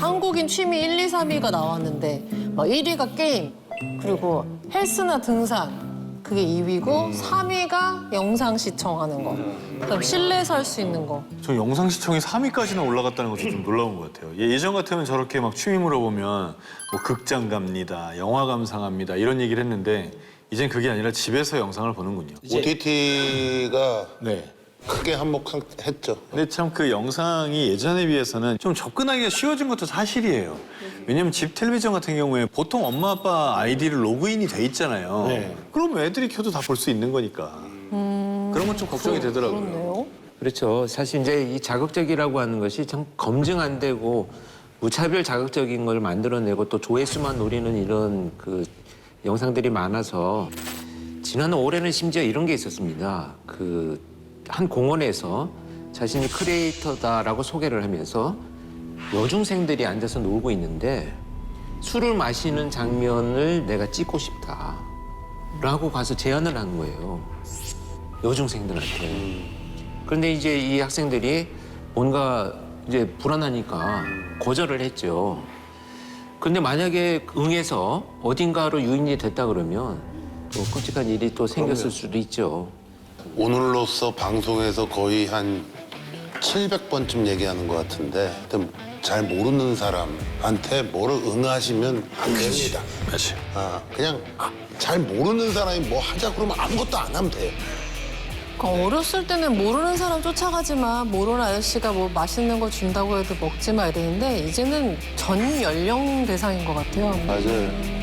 한국인 취미 1, 2, 3위가 나왔는데 막 1위가 게임 그리고 헬스나 등산 그게 2위고 3위가 영상 시청하는 거 그다음 실내에서 할 수 있는 거 저 영상 시청이 3위까지나 올라갔다는 것도 좀 놀라운 것 같아요. 예, 예전 같으면 저렇게 막 취미 물어보면 뭐 극장 갑니다, 영화 감상합니다 이런 얘기를 했는데 이젠 그게 아니라 집에서 영상을 보는군요. OTT가 네. 크게 한몫했죠. 근데 참 그 영상이 예전에 비해서는 좀 접근하기가 쉬워진 것도 사실이에요. 왜냐면 집 텔레비전 같은 경우에 보통 엄마 아빠 아이디를 로그인이 돼 있잖아요. 그럼 애들이 켜도 다 볼 수 있는 거니까. 그런 건 좀 걱정이 되더라고요. 그렇네요. 그렇죠. 사실 이제 이 자극적이라고 하는 것이 참 검증 안 되고 무차별 자극적인 걸 만들어내고 또 조회수만 노리는 이런 그 영상들이 많아서 지난 올해는 심지어 이런 게 있었습니다. 그 한 공원에서 자신이 크리에이터다라고 소개를 하면서 여중생들이 앉아서 놀고 있는데 술을 마시는 장면을 내가 찍고 싶다 라고 가서 제안을 한 거예요. 여중생들한테. 그런데 이제 이 학생들이 뭔가 이제 불안하니까 거절을 했죠. 근데 만약에 응해서 어딘가로 유인이 됐다 그러면 또 끔찍한 일이 또 생겼을 수도 있죠. 오늘로써 방송에서 거의 한 700번쯤 얘기하는 것 같은데 하여튼 잘 모르는 사람한테 뭐를 응하시면 안 됩니다. 맞아요. 아, 그냥 잘 모르는 사람이 뭐 하자 그러면 아무것도 안 하면 돼요. 그러니까 어렸을 때는 모르는 사람 쫓아가지만 모르는 아저씨가 뭐 맛있는 거 준다고 해도 먹지 마 이랬는데 이제는 전 연령 대상인 것 같아요. 맞아요.